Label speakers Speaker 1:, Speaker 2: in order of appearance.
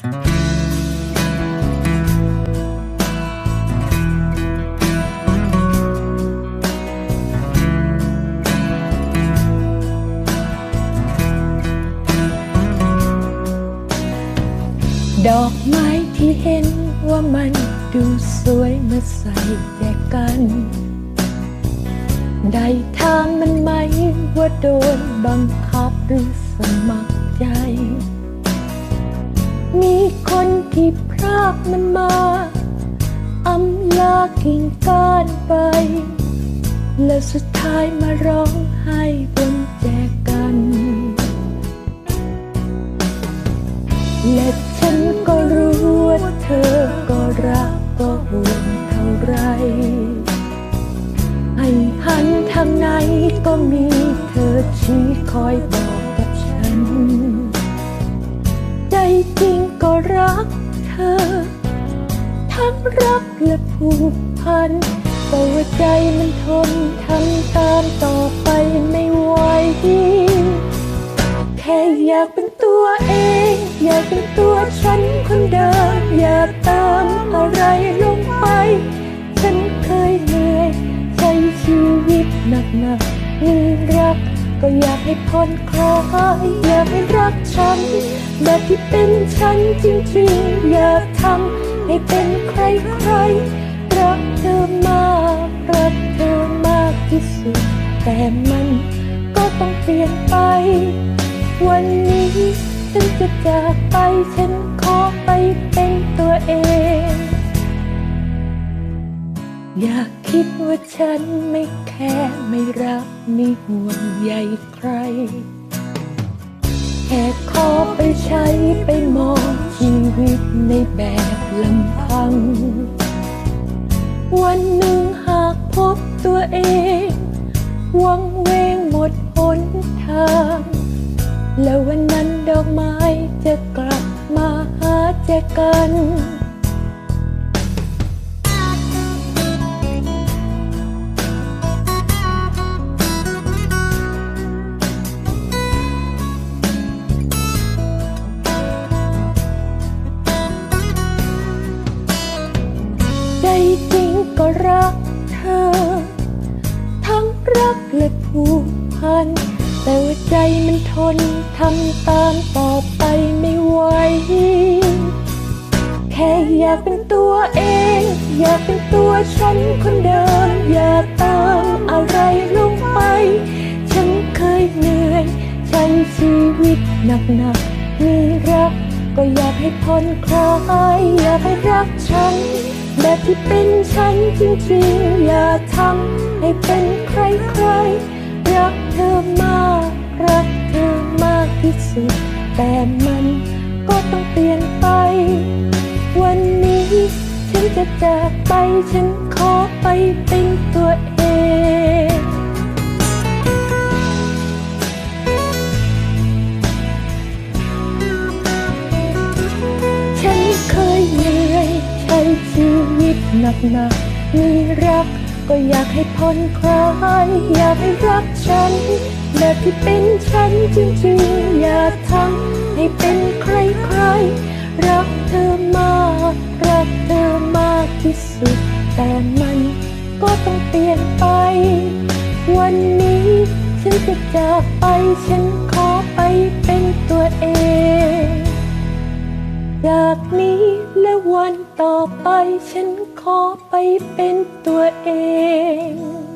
Speaker 1: ดอกไม้ที่เห็นว่ามันดูสวยเมื่อใส่แจกัน ได้ถามมันไหมว่าโดนบังคับหรือสมัครใจ มีคนที่พรากมันมาอำลากิ่งก้านไป แล้วสุดท้ายมาร้องไห้บนแจกัน และฉันก็รู้ว่าเธอก็รักก็ห่วงเท่าไร ให้หันทางไหนก็มีเธอชี้คอยบอกกับฉัน จริงก็รักเธอ ทั้งรักและผูกพัน แต่ว่าใจมันทนทำตามต่อไปไม่ไหวแค่อยากเป็นตัวเอง อยากเป็นตัวฉันคนเดิมอย่าตามอะไรลงไป ฉันเคยเหนื่อยใช้ชีวิตหนักๆมีรัก ก็อยากให้พ้นคลายอยากให้รักฉันแบบที่เป็นฉันจริงๆ อยากทำให้เป็นใครใครๆรักเธอมากรักเธอมากที่สุด แต่มันก็ต้องเปลี่ยนไป วันนี้ฉันจะจากไปฉัน อย่าคิดว่าฉันไม่แคร์ไม่รักไม่ห่วงใยใคร แค่ขอไปใช้ไปมองชีวิตในแบบลำพัง วันหนึ่งหากพบตัวเอง วังเวงหมดหนทาง แล้ววันนั้นดอกไม้จะกลับมาหาแจอกัน และผูกพัน แต่ว่าใจมันทนทำตามต่อไปไม่ไหว แค่อยากเป็นตัวเอง อยากเป็นตัวฉันคนเดิม อย่าตามอะไรลงไป ฉันเคยเหนื่อยใช้ชีวิตหนักๆมีรัก ก็อยากให้พ้นคลายอยากให้รักฉัน แบบที่เป็นฉันจริงๆ อย่าทำให้เป็นใครๆ ที่สุด แต่มันก็ต้องเปลี่ยนไป วันนี้ ฉันจะจากไป ฉันขอไปเป็นตัวเองฉันเคยเหนื่อยใช้ชีวิตหนักๆมีรักก็อยากให้พ้นคลาย อยากให้รักฉัน แบบที่เป็นฉันจริงๆ อย่าทำให้เป็นใครๆ รักเธอมาก รักเธอมากที่สุด แต่มันก็ต้องเปลี่ยนไป วันนี้ฉันจะจากไป ฉันขอไปเป็นตัวเอง จากนี้และวันต่อไป ฉันขอไปเป็นตัวเอง